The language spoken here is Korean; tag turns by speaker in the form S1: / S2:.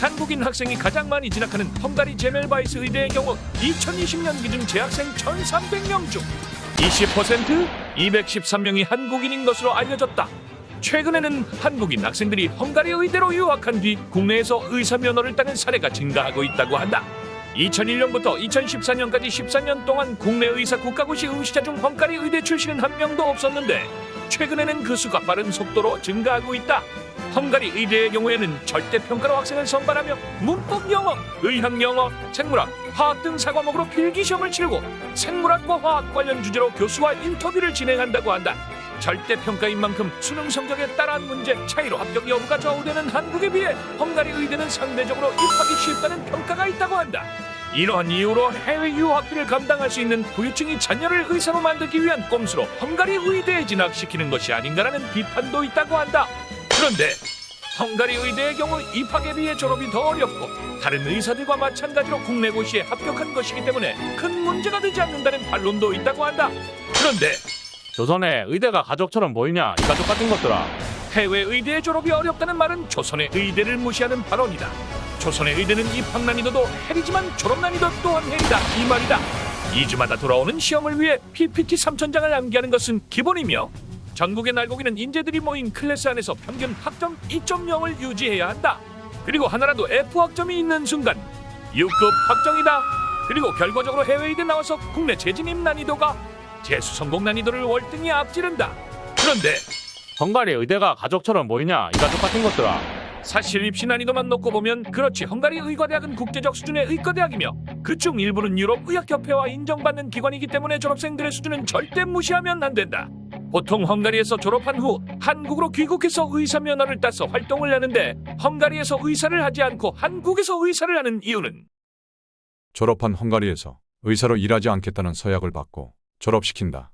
S1: 한국인 학생이 가장 많이 진학하는 헝가리 제멜바이스 의대의 경우 2020년 기준 재학생 1,300명 중 20% 213명이 한국인인 것으로 알려졌다. 최근에는 한국인 학생들이 헝가리 의대로 유학한 뒤 국내에서 의사 면허를 따는 사례가 증가하고 있다고 한다. 2001년부터 2014년까지 14년 동안 국내 의사 국가고시 응시자 중 헝가리 의대 출신은 한 명도 없었는데 최근에는 그 수가 빠른 속도로 증가하고 있다. 헝가리 의대의 경우에는 절대 평가로 학생을 선발하며 문법 영어, 의학 영어, 생물학, 화학 등 사과목으로 필기 시험을 치르고 생물학과 화학 관련 주제로 교수와 인터뷰를 진행한다고 한다. 절대 평가인 만큼 수능 성적에 따른 문제 차이로 합격 여부가 좌우되는 한국에 비해 헝가리 의대는 상대적으로 입학이 쉽다는 평가가 있다고 한다. 이러한 이유로 해외 유학비를 감당할 수 있는 부유층이 자녀를 의사로 만들기 위한 꼼수로 헝가리 의대에 진학시키는 것이 아닌가라는 비판도 있다고 한다. 그런데 헝가리 의대의 경우 입학에 비해 졸업이 더 어렵고 다른 의사들과 마찬가지로 국내 고시에 합격한 것이기 때문에 큰 문제가 되지 않는다는 반론도 있다고 한다. 그런데
S2: 조선의 의대가 가족처럼 보이냐 이 가족 같은 것들아
S1: 해외 의대 졸업이 어렵다는 말은 조선의 의대를 무시하는 발언이다. 조선의 의대는 입학 난이도도 헬이지만 졸업 난이도 또한 헬이다 이 말이다. 2주마다 돌아오는 시험을 위해 PPT 3천장을 암기하는 것은 기본이며 전국의 날고기는 인재들이 모인 클래스 안에서 평균 학점 2.0을 유지해야 한다. 그리고 하나라도 F 학점이 있는 순간 6급 확정이다. 그리고 결과적으로 해외의대 나와서 국내 재진입 난이도가 재수 성공 난이도를 월등히 앞지른다. 그런데
S2: 헝가리 의대가 가족처럼 보이냐 이 가족 같은 것들아
S1: 사실 입시 난이도만 놓고 보면 그렇지 헝가리 의과대학은 국제적 수준의 의과대학이며 그중 일부는 유럽 의학협회와 인정받는 기관이기 때문에 졸업생들의 수준은 절대 무시하면 안 된다. 보통 헝가리에서 졸업한 후 한국으로 귀국해서 의사 면허를 따서 활동을 하는데 헝가리에서 의사를 하지 않고 한국에서 의사를 하는 이유는
S3: 졸업한 헝가리에서 의사로 일하지 않겠다는 서약을 받고 졸업시킨다.